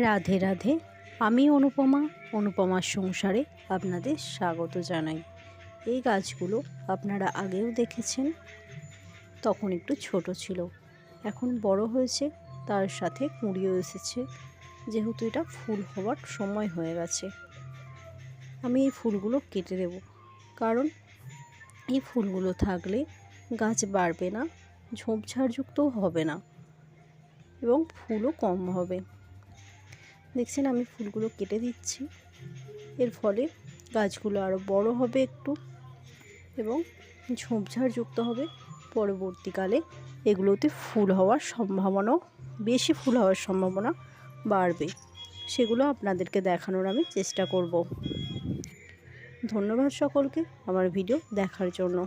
রাধে রাধে। আমি অনুপমা, অনুপমার সংসারে আপনাদের স্বাগত জানাই। এই গাছগুলো আপনারা আগেও দেখেছেন? তখন একটু ছোট ছিল। এখন বড় হয়েছে, তার সাথে কুঁড়িও এসেছে। যেহেতু এটা ফুল হওয়ার সময় হয়ে গেছে। আমি এই ফুলগুলো কেটে দেব। কারণ এই ফুলগুলো থাকলে গাছ বাড়বে না, ঝোপঝাড়যুক্তও হবে না। এবং ফুলও কম হবে। দেখছেন আমি ফুলগুলো কেটে দিচ্ছি। এর ফলে গাছগুলো আরও বড় হবে একটু এবং ঝোপঝাড়যুক্ত হবে। পরবর্তীকালে এগুলোতে ফুল হওয়ার সম্ভাবনাও, বেশি ফুল হওয়ার সম্ভাবনা বাড়বে। সেগুলো আপনাদেরকে দেখানোর আমি চেষ্টা করব। ধন্যবাদ সকলকে আমার ভিডিও দেখার জন্য।